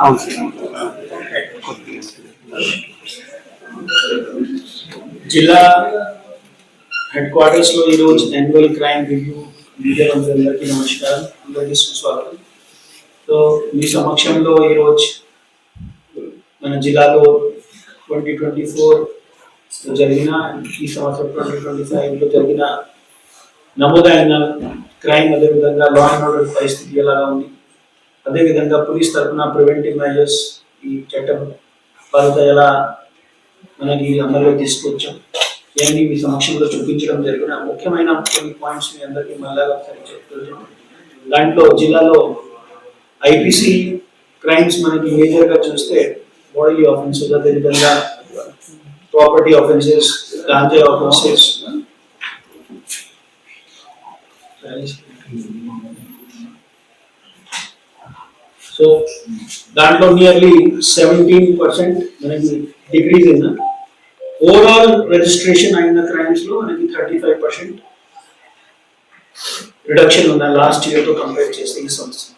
అవును సార్ జిల్లా హెడ్ క్వార్టర్స్లో ఈరోజు యాన్యువల్ క్రైమ్ రివ్యూ మీడియా అందరికీ నమస్కారం అందరికీ సుస్వాగతం సో మీ సమక్షంలో ఈరోజు మన జిల్లాలో ట్వంటీ ట్వంటీ ఫోర్ జరిగిన ఈ సంవత్సరం ట్వంటీ ట్వంటీ ఫైవ్లో జరిగిన నమోదైన క్రైమ్ అదేవిధంగా లా అండ్ ఆర్డర్ పరిస్థితి ఎలాగా ఉంది అదేవిధంగా పోలీస్ తరఫున ప్రివెంటివ్ మెజర్స్ ఈ చట్టం వాళ్ళతో ఎలా మనకి అమల్లో తీసుకొచ్చాం ఇవన్నీ మీ సమక్షంలో చూపించడం జరిగిన ముఖ్యమైన కొన్ని పాయింట్స్ మీ అందరికీ మళ్ళా ఒకసారి చెప్తున్నాం దాంట్లో జిల్లాలో ఐపీసీ క్రైమ్స్ మనకి మేజర్గా చూస్తే బాడీ ఆఫెన్సెస్ అదేవిధంగా property offences ganja offences so దాంట్లో నియర్లీ సెవెంటీన్ పర్సెంట్ మనకి డిగ్రీస్ అయినా ఓవరాల్ రిజిస్ట్రేషన్ అయిన క్రైమ్స్లో మనకి థర్టీ ఫైవ్ పర్సెంట్ రిడక్షన్ ఉన్న లాస్ట్ ఇయర్తో కంపేర్ చేస్తే ఈ సంవత్సరం?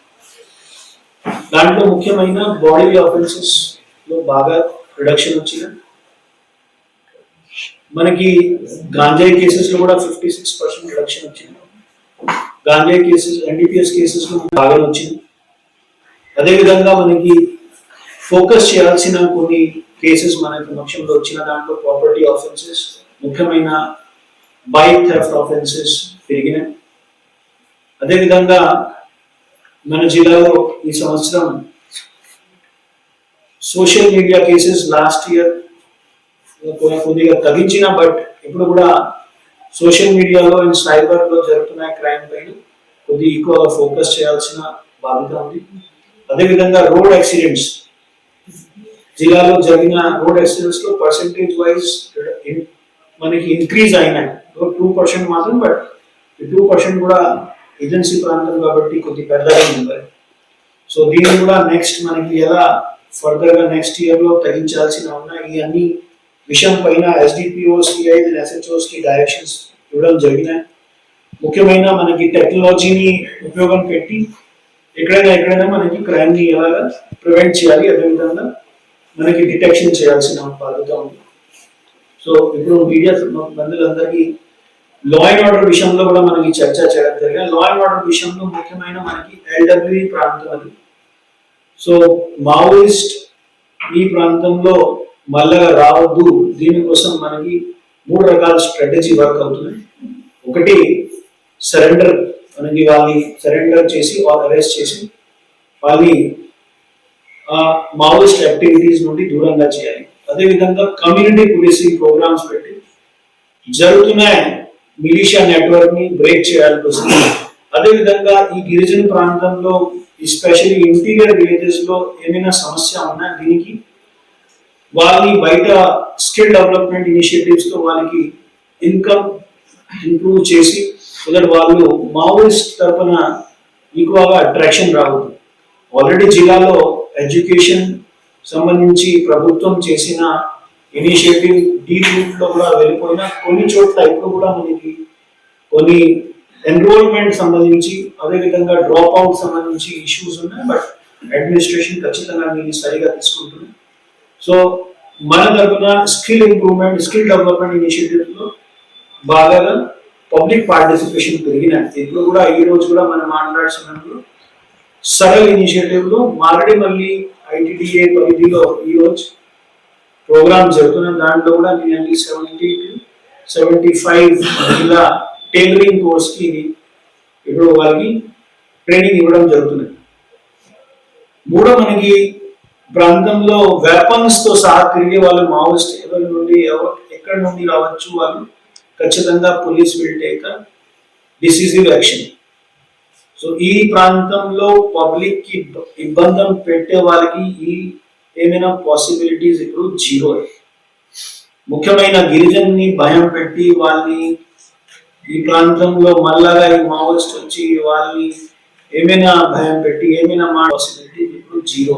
దాంట్లో ముఖ్యమైన బాడీ ఆఫెన్సెస్లో బాగా రిడక్షన్ వచ్చింది? మనకి గాంజాయి కేసెస్లో కూడా ఫిఫ్టీ సిక్స్ పర్సెంట్ రిడక్షన్ వచ్చింది. గాంజాయి కేసెస్ ఎన్డీపీఎస్ కేసెస్లో బాగా వచ్చింది. అదేవిధంగా మనకి ఫోకస్ చేయాల్సిన కొన్ని కేసెస్ మనకి పక్షంలో వచ్చిన దాంట్లో ప్రాపర్టీ ఆఫెన్సెస్ ముఖ్యమైన బైక్ థెఫ్ట్ ఆఫెన్సెస్ పెరిగినాయి. అదేవిధంగా మన జిల్లాలో ఈ సంవత్సరం social media cases last year కొద్దిగా తగ్గించిన బట్ ఇప్పుడు కూడా సోషల్ మీడియాలో అండ్ సైబర్లో జరుగుతున్న క్రైమ్ పైన కొద్దిగా ఎక్కువగా ఫోకస్ చేయాల్సిన బాధ్యత ఉంది. అదేవిధంగా రోడ్ యాక్సిడెంట్స్. జిల్లాలో జరిగిన రోడ్ యాక్సిడెంట్స్లో పర్సెంటేజ్ వైజ్ మనకి ఇంక్రీజ్ అయినాయి. టూ పర్సెంట్ మాత్రం బట్ టూ పర్సెంట్ కూడా ఏజెన్సీ ప్రాంతం కాబట్టి కొద్ది పెద్దగా ఉంది. సో దీన్ని కూడా నెక్స్ట్ మనకి ఎలా ఫర్దర్గా నెక్స్ట్ ఇయర్లో తగ్గించాల్సిన ఉన్నాయి ఈ అన్ని విషయం పైన ఎస్డిపిఓస్కి అయితే ఎస్హెచ్ఓస్కి డైరెక్షన్స్ ఇవ్వడం జరిగినాయి. ముఖ్యమైన మనకి టెక్నాలజీని ఉపయోగం పెట్టి ఎక్కడైనా ఎక్కడైనా మనకి క్రైమ్ని ఎలాగా ప్రివెంట్ చేయాలి అదేవిధంగా మనకి డిటెక్షన్ చేయాల్సిన బాధ్యత ఉంది. సో ఇప్పుడు మీడియా బంధువులందరికీ లా అండ్ ఆర్డర్ విషయంలో కూడా మనకి చర్చ చేయడం జరిగింది. లా అండ్ ఆర్డర్ విషయంలో ముఖ్యమైన మనకి ఎల్డబ్ల్యూఈ ప్రాంతం అది. సో మావోయిస్ట్ ఈ ప్రాంతంలో మళ్ళా రావద్దు దీనికోసం మనకి మూడు రకాల స్ట్రాటజీ వర్క్ అవుతుంది ఒకటి సరెండర్ మనకి వాళ్ళని సరెండర్ చేసి వాళ్ళు అరెస్ట్ చేసి వాళ్ళని మావోయిస్ట్ యాక్టివిటీస్ నుండి దూరంగా చేయాలి. అదేవిధంగా కమ్యూనిటీ పోలీసింగ్ ప్రోగ్రామ్స్ పెట్టి జరుగుతున్న మిలిషియా నెట్వర్క్ని బ్రేక్ చేయాల్సి వస్తుంది. అదేవిధంగా ఈ గిరిజన ప్రాంతంలో ఎస్పెషల్లీ ఇంటీరియర్ విలేజెస్లో ఏమైనా సమస్య ఉన్నా దీనికి వాళ్ళని బయట స్కిల్ డెవలప్మెంట్ ఇనిషియేటివ్స్తో వాళ్ళకి ఇన్కమ్ ఇంప్రూవ్ చేసి ఎందుకంటే వాళ్ళు మావోయిస్ట్ తరపున ఎక్కువగా అట్రాక్షన్ రావద్దు. ఆల్రెడీ జిల్లాలో ఎడ్యుకేషన్ సంబంధించి ప్రభుత్వం చేసిన ఇనిషియేటివ్ డీ రూట్లో కూడా వెళ్ళిపోయినా కొన్ని చోట్ల ఇప్పుడు కూడా మనకి కొన్ని ఎన్రోల్మెంట్ సంబంధించి అదేవిధంగా డ్రాప్ అవుట్ సంబంధించి ఇష్యూస్ ఉన్నాయి బట్ అడ్మినిస్ట్రేషన్ ఖచ్చితంగా మీరు సరిగా తీసుకుంటుంది. సో మన తరఫున స్కిల్ ఇంప్రూవ్మెంట్ స్కిల్ డెవలప్మెంట్ ఇనిషియేటివ్లో లో బాగా పబ్లిక్ పార్టిసిపేషన్ పెరిగినాయి ఇప్పుడు కూడా ఈ రోజు కూడా మనం మాట్లాడుతున్నప్పుడు సరల్ ఇనిషియేటివ్లో మారడి మళ్ళీ ఐటీడీఏ పరిధిలో ఈ రోజు ప్రోగ్రామ్ జరుగుతున్న దాంట్లో కూడా నియర్లీ సెవెంటీ సెవెంటీ ఫైవ్ ఇలా టైలరింగ్ కోర్స్కి ఇప్పుడు వాళ్ళకి ట్రైనింగ్ ఇవ్వడం జరుగుతుంది మూడో మనకి ప్రాంతంలో వెపన్స్తో సహా తిరిగే వాళ్ళు మావోయిస్ట్ ఎవరి నుండి ఎవరు ఎక్కడి నుండి రావచ్చు వాళ్ళు ఖచ్చితంగా police will take decisive action so ఈ ప్రాంతంలో పబ్లిక్కి ఇబ్బంది పెట్టే వాళ్ళకి ఈ ఏమైనా పాసిబిలిటీస్ ఇప్పుడు జీరో ముఖ్యమైన గిరిజన్ని భయం పెట్టి వాళ్ళని ఈ ప్రాంతంలో మళ్ళాగా ఈ మావోయిస్ట్ వచ్చి వాళ్ళని ఏమైనా భయం పెట్టి ఏమైనా మా పాసిబిలిటీ ఇప్పుడు జీరో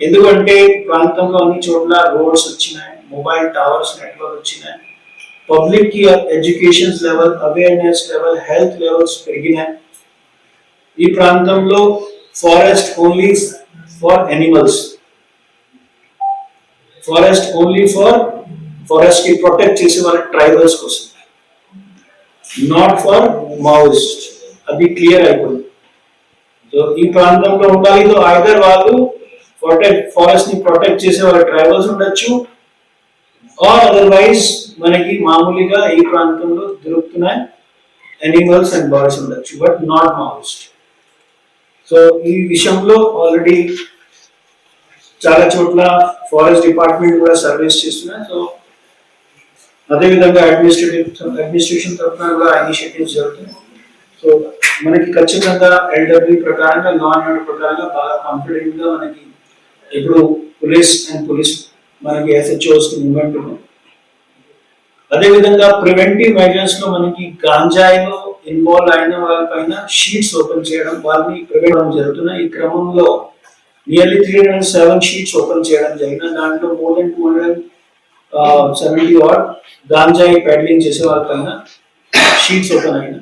ఎందుకంటే ప్రాంతంలో అన్ని చోట్ల రోడ్స్ వచ్చినాయి మొబైల్ టవర్స్ నెట్వర్క్ వచ్చినాయి. పబ్లిక్కి education level awareness level health levels పెరిగినాయి ఈ ప్రాంతంలో forest only for animals forest only for ఫారెస్ట్కి protect చేసే వాళ్ళ ట్రైబల్స్ కోసం నాట్ ఫర్ మావోయిస్ట్ అది క్లియర్ అయిపోయింది సో ఈ ప్రాంతంలో ఉండాలి సో ఐదర్ వాళ్ళు ప్రొటెక్ట్ ఫారెస్ట్ని ప్రొటెక్ట్ చేసే వాళ్ళ ట్రైబల్స్ ఉండొచ్చు ఆర్ అదర్వైజ్ మనకి మామూలుగా ఈ ప్రాంతంలో దొరుకుతున్న ఎనిమల్స్ అండ్ బర్డ్స్ ఉండొచ్చు బట్ నాట్ మావోయిస్ట్ సో ఈ విషయంలో ఆల్రెడీ చాలా చోట్ల ఫారెస్ట్ డిపార్ట్మెంట్ కూడా సర్వీస్ చేస్తున్నాయి. సో అదేవిధంగా అడ్మినిస్ట్రేటివ్ అడ్మినిస్ట్రేషన్ తరఫున కూడా ఇనిషియేటివ్స్ జరుగుతున్నాయి. సో మనకి ఖచ్చితంగా ఎల్డబ్ల్యూ ప్రకారంగా లా అండ్ ఆర్డర్ ప్రకారంగా బాగా కాన్ఫిడెంట్గా మనకి ఇప్పుడు పోలీస్ అండ్ పోలీస్ మనకి ఎస్హెచ్ఓస్ మూమెంట్ ఉంది అదేవిధంగా ప్రివెంటివ్ మెజర్స్లో మనకి గాంజాయిలో ఇన్వాల్వ్ అయిన వాళ్ళపైన షీట్స్ ఓపెన్ చేయడం వాళ్ళని ప్రివెంట్ జరుగుతున్నాయి ఈ క్రమంలో nearly three hundred seven sheets open చేయడం జరిగిన దాంట్లో more than two hundred seventy ward గాంజాయి పెడ్లింగ్ చేసే వాళ్ళపైన షీట్స్ ఓపెన్ అయిన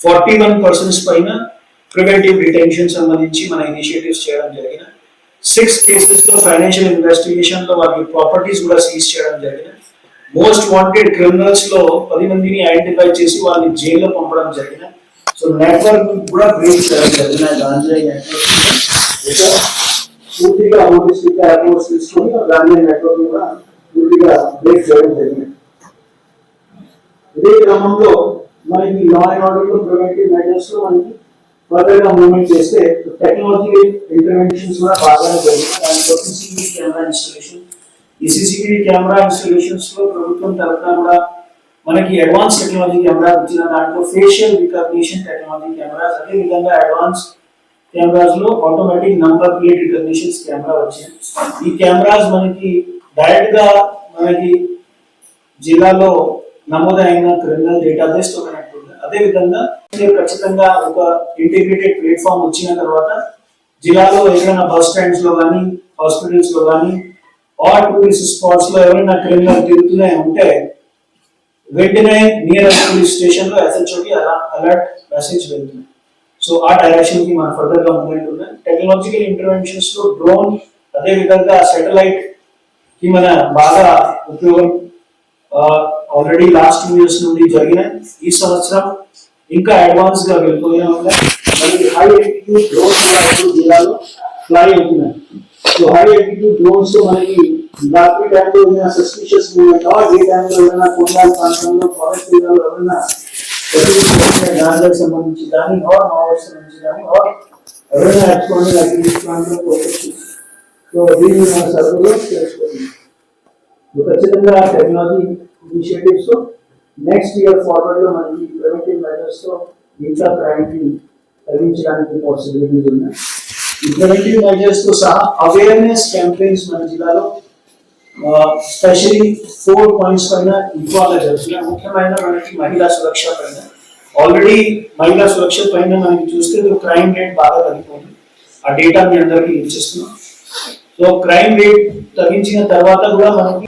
ఫార్టీ వన్ పర్సన్స్ పైన ప్రివెంటివ్ డిటెన్షన్ సంబంధించి మన ఇనిషియేటివ్స్ చేయడం జరిగిన సిక్స్ కేసెస్లో ఫైనాన్షియల్ ఇన్వెస్టిగేషన్లో వారి ప్రాపర్టీస్ కూడా సీజ్ చేయడం జరిగిన మోస్ట్ వాంటెడ్ క్రిమినల్స్లో పది మందిని ఐడెంటిఫై చేసి వాళ్ళని జైల్లో పంపడం జరిగిన సో నెట్వర్క్ కూడా బ్రేక్ చేయడం జరిగిన గాంజాయి నెట్వర్క్ పూర్తిగా నోటీస్ అప్రోచ్ తీసుకొని గాంజాయి నెట్వర్క్ కూడా పూర్తిగా బ్రేక్ చేయడం జరిగింది ఇదే క్రమంలో మనకి లా అండ్ ఆర్డర్లో ప్రివెంటివ్ మెజర్స్లో మనకి ఫర్దర్గా మూవ్మెంట్ చేస్తే టెక్నాలజీ ఇంటర్వెన్షన్స్ కూడా బాగానే జరిగింది దాంట్లో సీసీటీవీ కెమెరా ఇన్స్టాలేషన్ ఈ సీసీటీవీ కెమెరా ఇన్స్టాలేషన్స్లో ప్రభుత్వం తరఫున కూడా మనకి అడ్వాన్స్ టెక్నాలజీ కెమెరా వచ్చిన దాంట్లో ఫేషియల్ రికగ్నిషన్ టెక్నాలజీ కెమెరాస్ అదే విధంగా advance కెమెరాస్లో automatic number plate recognitions camera వచ్చింది ఈ కెమెరాస్ మనకి డైరెక్ట్గా మనకి జిల్లాలో నమోదైన క్రిమినల్ డేటాబేస్తో అదేవిధంగా అదే విధంగా ఖచ్చితంగా ఒక ఇంటిగ్రేటెడ్ ప్లాట్ఫామ్ వచ్చిన తర్వాత జిల్లాలో ఏదైనా బస్ స్టాండ్స్లో కానీ హాస్పిటల్స్లో కానీ ఆర్ టూరిస్ట్ స్పాట్స్లో ఎవరైనా క్రిమినల్ తిరుగుతూనే ఉంటే వెంటనే నియర్ పోలీస్ స్టేషన్లో ఎస్హెచ్ఓకి అలా అలర్ట్ మెసేజ్ వెళ్తుంది. సో ఆ డైరెక్షన్కి మన ఫర్దర్గా మూమెంట్ ఉన్నాయి టెక్నాలజికల్ ఇంటర్వెన్షన్స్లో డ్రోన్ అదే విధంగా సాటిలైట్కి మన బాగా ఉపయోగం. ఆల్రెడీ లాస్ట్ టూ ఇయర్స్ నుండి జరిగిన ఈ సంవత్సరం ఇంకా అడ్వాన్స్గా వెళ్ళిపోయినా ఉన్నాయి మనకి హై ఎల్టిట్యూడ్ డ్రోన్స్ కూడా ఇప్పుడు జిల్లాలో ఫ్లై అవుతున్నాయి సో హై ఎల్టిట్యూడ్ డ్రోన్స్ మనకి రాత్రి టైంలో ఏదైనా సస్పిషియస్ మూమెంట్ ఆ డే టైంలో ఏదైనా కొండాల ప్రాంతంలో ఫారెస్ట్ ఏరియాలో ఏదైనా గాంజాకి సంబంధించి కానీ ఆర్ మావోయిస్ట్ సంబంధించి కానీ ఆర్ ఎవరైనా యాక్చువల్ అగ్రిస్ట్ ప్రాంతంలో పోవచ్చు సో దీన్ని మన సర్వేలో తెలుసుకోవాలి సో ఖచ్చితంగా టెక్నాలజీ ఇనిషియేటివ్స్ నెక్స్ట్ ఇయర్ ఫార్వర్డ్లో మనకి ప్రివెంటివ్ మెజర్స్తో ఇంకా క్రైమ్ని తగ్గించడానికి పాసిబిలిటీస్ ఉన్నాయి ఈ ప్రివెంటివ్ మెజర్స్తో సహా అవేర్నెస్ క్యాంపెయిన్స్ మన జిల్లాలో స్పెషల్లీ ఫోర్ పాయింట్స్ పైన ఎక్కువగా జరుగుతున్నాయి ముఖ్యమైన మనకి మహిళా సురక్ష పైన ఆల్రెడీ మహిళా సురక్ష పైన మనకి చూస్తే క్రైమ్ రేట్ బాగా తగ్గిపోయింది ఆ డేటా మీ అందరికీ ఇచ్చేస్తున్నాం సో క్రైమ్ రేట్ తగ్గించిన తర్వాత కూడా మనకి